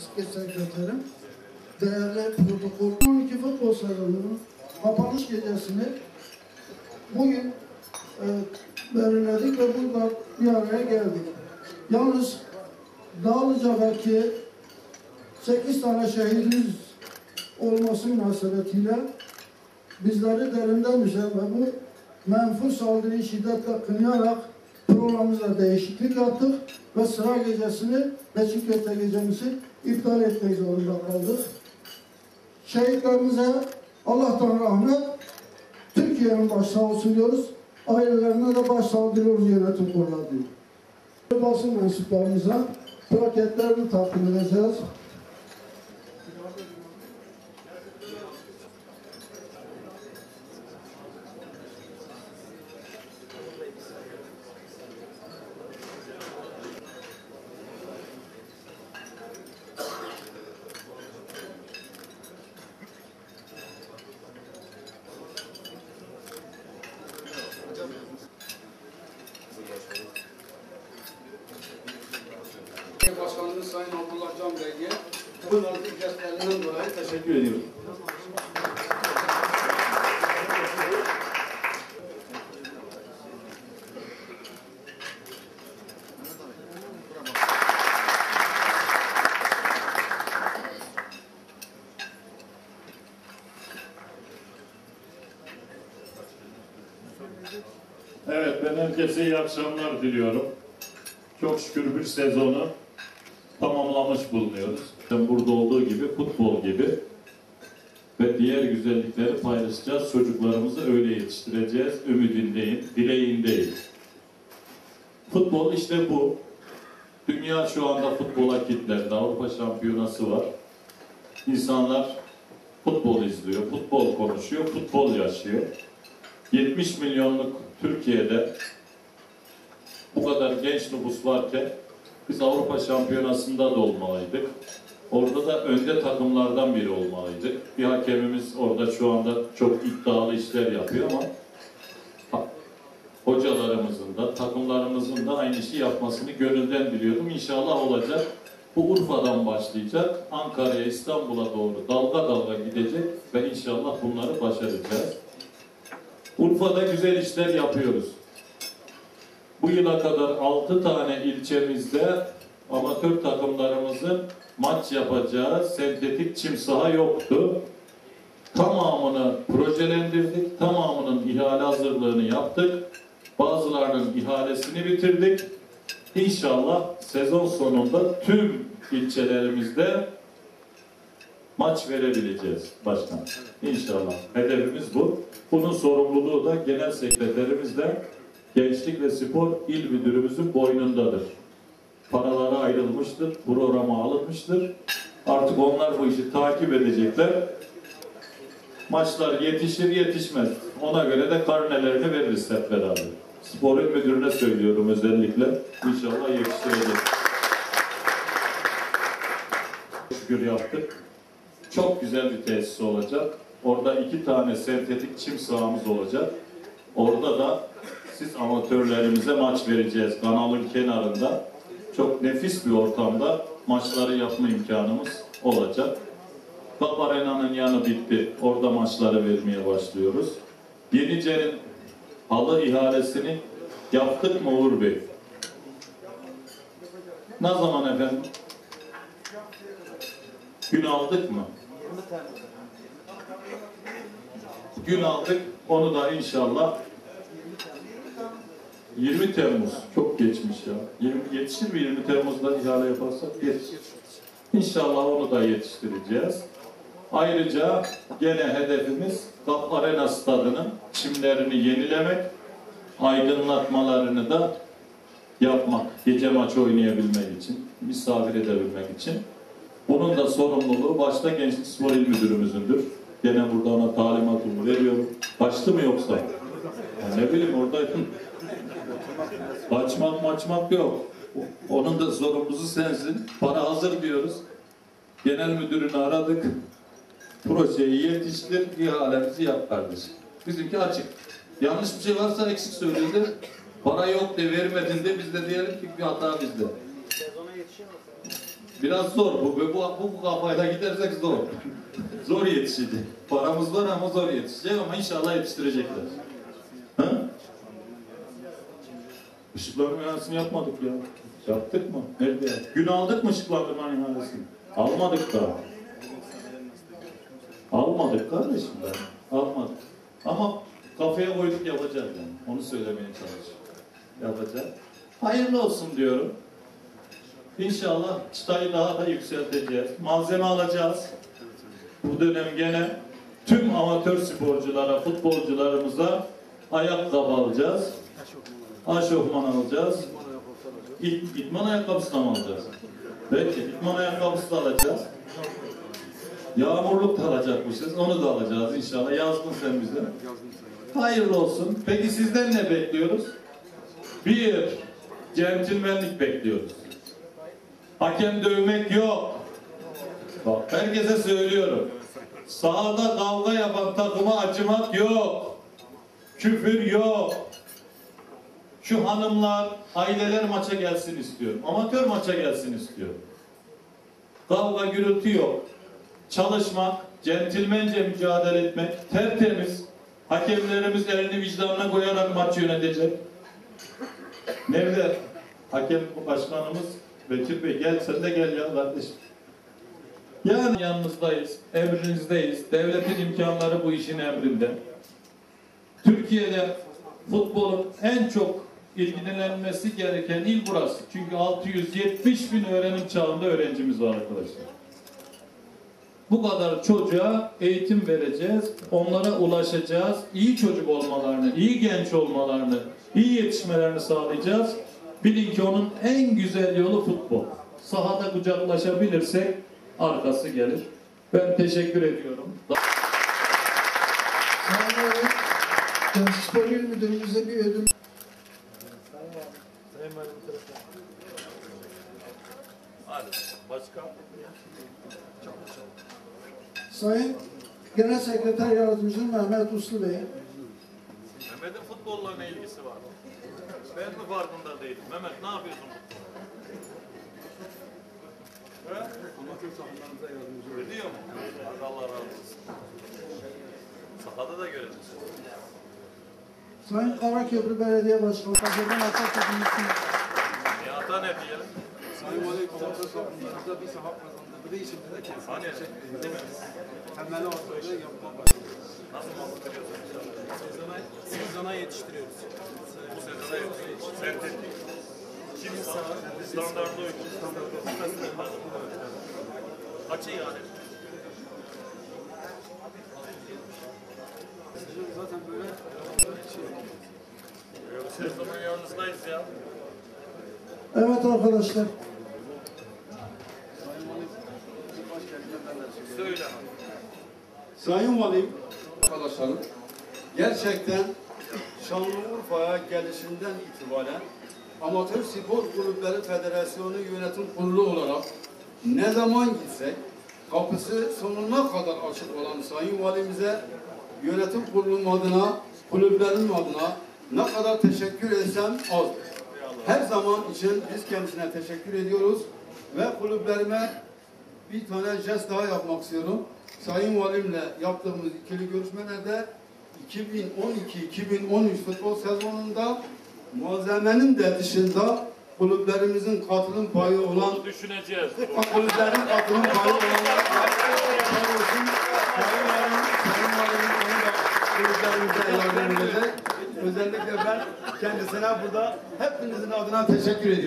eski sekreterim, değerli protokol 12 futbol salonunun kapanış gecesini bugün e, belirledik ve burada bir araya geldik. Yalnız Dağlıca'daki 8 tane şehidimiz olması münasebetiyle bizleri derinden üzen ve bu menfur saldırıyı şiddetle kınayarak programımıza değişiklik yaptık ve sıra gecesini Beşiktaş'ta gecemizi iptal etmek zorunda kaldık. Şehitlerimize Allah'tan rahmet, Türkiye'nin başsağ olsun diyoruz. Ailelerine de başsağ diliyoruz yönetim kurulu diyor. Basın mensuplarımıza plaketlerini takdim edeceğiz. Başkanımız Sayın Abdullah Can Bey'e bu nazik gestlerinden dolayı teşekkür ediyorum. Evet, ben herkese iyi akşamlar diliyorum. Çok şükür bir sezonu tamamlamış bulunuyoruz. Burada olduğu gibi, futbol gibi ve diğer güzellikleri paylaşacağız. Çocuklarımızı öyle yetiştireceğiz. Ümidindeyim, dileğindeyim. Futbol işte bu. Dünya şu anda futbola kilitlendi. Avrupa Şampiyonası var. İnsanlar futbol izliyor, futbol konuşuyor, futbol yaşıyor. 70 milyonluk Türkiye'de bu kadar genç nüfus varken biz Avrupa Şampiyonası'nda da olmalıydık. Orada da önde takımlardan biri olmalıydık. Bir hakemimiz orada şu anda çok iddialı işler yapıyor ama hocalarımızın da takımlarımızın da aynı işi yapmasını gönülden diliyordum. İnşallah olacak. Bu Urfa'dan başlayacak. Ankara'ya, İstanbul'a doğru dalga dalga gidecek ve inşallah bunları başaracağız. Urfa'da güzel işler yapıyoruz. Bu yıla kadar 6 tane ilçemizde amatör takımlarımızın maç yapacağı sentetik çim saha yoktu. Tamamını projelendirdik, tamamının ihale hazırlığını yaptık. Bazılarının ihalesini bitirdik. İnşallah sezon sonunda tüm ilçelerimizde maç verebileceğiz başkan. İnşallah. Hedefimiz bu. Bunun sorumluluğu da genel sekreterimizle Gençlik ve Spor İl Müdürümüzün boynundadır. Paraları ayrılmıştır, programa alınmıştır. Artık onlar bu işi takip edecekler. Maçlar yetişir yetişmez. Ona göre de karnelerini veririz hep beraber. Spor İl Müdürü'ne söylüyorum özellikle. İnşallah yetiştireceğiz. Şükür yaptık. Çok güzel bir tesis olacak. Orada iki tane sentetik çim sahamız olacak. Orada da siz amatörlerimize maç vereceğiz kanalın kenarında. Çok nefis bir ortamda maçları yapma imkanımız olacak. Bab Arena'nın yanı bitti. Orada maçları vermeye başlıyoruz. Yenice'nin halı ihalesini yaptık mı Uğur Bey? Ne zaman efendim? Gün aldık mı? Gün aldık. Onu da inşallah 20 Temmuz. Çok geçmiş ya. 20, yetişir mi 20 Temmuz'da ihale yaparsak? Yetişir. İnşallah onu da yetiştireceğiz. Ayrıca gene hedefimiz Kap Arena stadının çimlerini yenilemek, aydınlatmalarını da yapmak. Gece maçı oynayabilmek için, misafir edebilmek için. Bunun da sorumluluğu başta Gençlik Spor İl Müdürümüzündür. Gene burada ona talimatımı veriyorum. Kaçtı mı yoksa? Ya ne bileyim oradaydım. Kaçmak maçmak yok. Onun da sorumlusu sensin. Para hazır diyoruz. Genel müdürünü aradık. Projeyi yetiştir, ihalemizi yap kardeşim. Bizimki açık. Yanlış bir şey varsa eksik söyledi. Para yok de vermedin de biz de diyelim ki bir hata bizde. Biraz zor. Bu, bu, bu, bu kafayla gidersek zor. zor yetişecek. Paramız var ama zor yetişecek ama inşallah yetiştirecekler. Işıklandırma ihalesini yapmadık ya. Yaptık mı? Nerede? Gün aldık mı ışıklandırma ihalesini? Almadık da. Almadık kardeşim ben. Almadık. Ama kafaya koyduk yapacağız yani. Onu söylemeye çalışıyorum. Yapacağız. Hayırlı olsun diyorum. İnşallah çıtayı daha da yükselteceğiz. Malzeme alacağız. Bu dönem gene tüm amatör sporculara, futbolcularımıza ayakkabı alacağız. Aşofman alacağız. İt, itman ayakkabısı da mı alacağız? Peki, itman ayakkabısı da alacağız. Yağmurluk da alacakmışız. Onu da alacağız inşallah. Yazdın sen bize. Hayırlı olsun. Peki sizden ne bekliyoruz? Bir, centilmenlik bekliyoruz. Hakem dövmek yok. Bak herkese söylüyorum. Sahada kavga yapan takıma acımak yok. Küfür yok. Şu hanımlar, aileler maça gelsin istiyorum. Amatör maça gelsin istiyorum. Kavga gürültü yok. Çalışmak, centilmence mücadele etmek, tertemiz. Hakemlerimiz elini vicdanına koyarak maç yönetecek. Nerede? Hakem başkanımız Bekir Bey gel sen de gel ya kardeşim. Yani yanınızdayız, emrinizdeyiz. Devletin imkanları bu işin emrinde. Türkiye'de futbolun en çok ilgilenilmesi gereken il burası. Çünkü 670 bin öğrenim çağında öğrencimiz var arkadaşlar. Bu kadar çocuğa eğitim vereceğiz, onlara ulaşacağız, iyi çocuk olmalarını, iyi genç olmalarını, iyi yetişmelerini sağlayacağız. Bilin ki onun en güzel yolu futbol. Sahada kucaklaşabilirsek arkası gelir. Ben teşekkür ediyorum. Valim, Genç Spor Müdürümüze bir ödül Hadi başka. Sayın Genel Sekreter Yardımcı Mehmet Uslu Bey, Mehmet'in futbolla ne ilgisi var? Ben mi farkında değilim? Mehmet ne yapıyorsun? Amatör sahalarımıza yardımcı olun. Ediyor mu? Allah razı olsun. Sahada da göreceğiz. Sayın Karaköprü Belediye Başkanı, Kazıdan Atak Takımı'nın Nihat'a ne diyelim? Sayın Valim amatör sahalarımızda bir saha kazandırdığı için de kendisine Hani? teşekkür ederiz. Temeli atıldı yapma başlıyoruz. Nasıl mahcup inşallah? Sezona, sezona yetiştiriyoruz. Bu sezona yetiştik. Sentetik. Şimdi sana standartlı oyun. Kaçı yani? Sezon zaten böyle şey Sezonun yanınızdayız ya. Evet arkadaşlar, Sayın Valim. Arkadaşlarım, gerçekten Şanlıurfa'ya gelişinden itibaren Amatör Spor Kulüpleri Federasyonu Yönetim Kurulu olarak ne zaman gitsek kapısı sonuna kadar açık olan Sayın Valimize yönetim kurulum adına, kulüplerin adına ne kadar teşekkür etsem az. Her zaman için biz kendisine teşekkür ediyoruz ve kulüplerime bir tane jest daha yapmak istiyorum. Sayın Valimle yaptığımız ikili görüşmelerde 2012-2013 futbol sezonunda malzemenin de dışında kulüplerimizin katılım payı olan Bunu düşüneceğiz. kulüplerin katılım payı olanlar sağ olsun. Sayın Valim, Sayın Valim onu yardım edecek. Özellikle ben kendisine burada hepinizin adına teşekkür ediyorum.